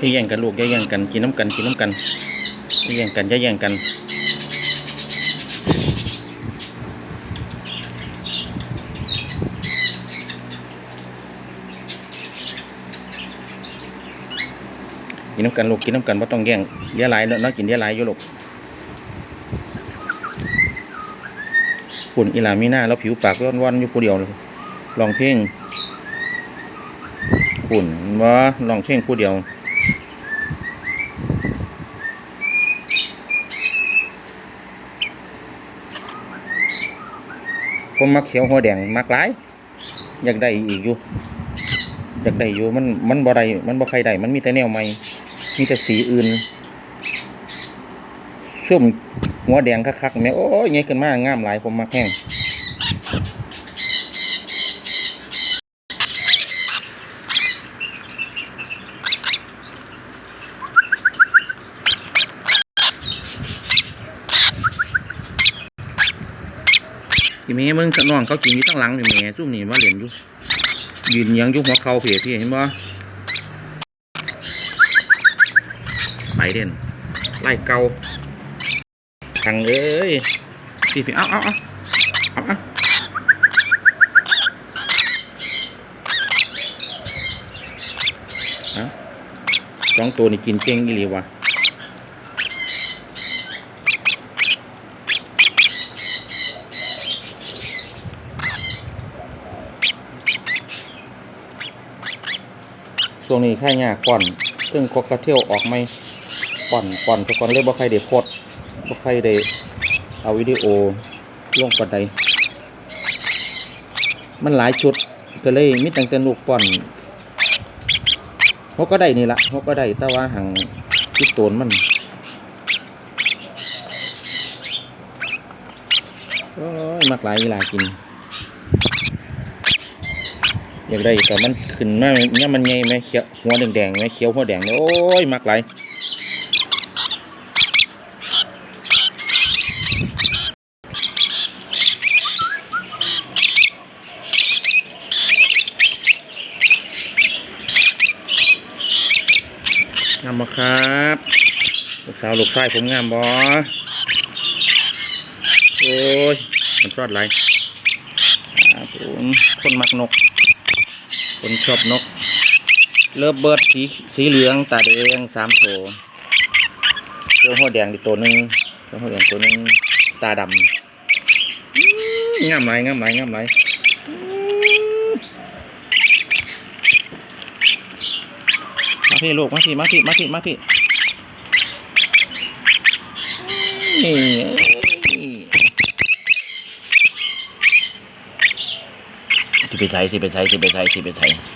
ย่าแย่งกันลูกย่าแย่งกันกินน้ำกันกินน้ำกันย่าแย่งกันย่าแย่งกันกินน้ำกันลูกกินน้ำกันไ่ต้องแย่งเลี้ยหลายเนาะกินเลี้ยหลายอยู่ลูกปุ่นอีหลามีหน้าแล้วผิวปากว่อนๆอยู่ผู้เดียวลองเพลงปุ่นว่าลองเพลงผู้เดียว ผมมักเขียวหัวแดงมักหลายอยากได้อีกอยู่อยากได้อยู่มันมันบ่ได้มันบ่ใครได้มันมีแต่แนวใหม่มีแต่สีอื่นช่วมหัวแดงคักๆแม่โอ้ยไงขึ้นมางามหลายผมมักแห้ง พี่เมย์มึงน้องเขากินอยู่ตั้งหลังพี่เมย์จุ่มนี่มาเหรียญอยู่ยืนยังยุ่หัวเข่าเพียพี่เห็นบ่ไปเด่นไล่เกาทังเอ้ยพี่พี่เอาเอาเอาเอาเอาเอาสองตัวนี่กินเก่งอีหลีวะ ช่วงนี้แค่ยากก่อน ซึ่งคอกกระเที่ยวออกไม่ป่อนป่อนทุกคนเลยบ่าใครได้โพสต์บ่ใครได้เอาวิดีโอลงปัดใดมันหลายชุดก็เลยมีตั้งแต่ลูกป่อนเขาก็ได้นี่ละเขาก็ได้แต่ว่าหังจิตโตนมันโอ้ยมักหลายเวลากิน อยากได้แต่มันขึ้นมาเนี่ยมันใหญ่ไหมเขียวหัวแดงๆไหมเขียวหัวแดงโอ้ยมักหลงามบ่ครับลูกสาวลูกชายผมงามบ่โอ้ยมันรอดไรครับผมคนมักนก คนชอบนก เลิฟเบิร์ดสีสีเหลืองตาแดงสามตัวตัวหัวแดงอีกตัวหนึ่งตัวหัวแดงตัวหนึ่งตาดำงามไรงามไรงามไรมาพี่ลูกมาพี่มาพี่มาพี่มาพี่นี่สิ ไปใช้สิไปใช้สิไปใช้สิไปใช้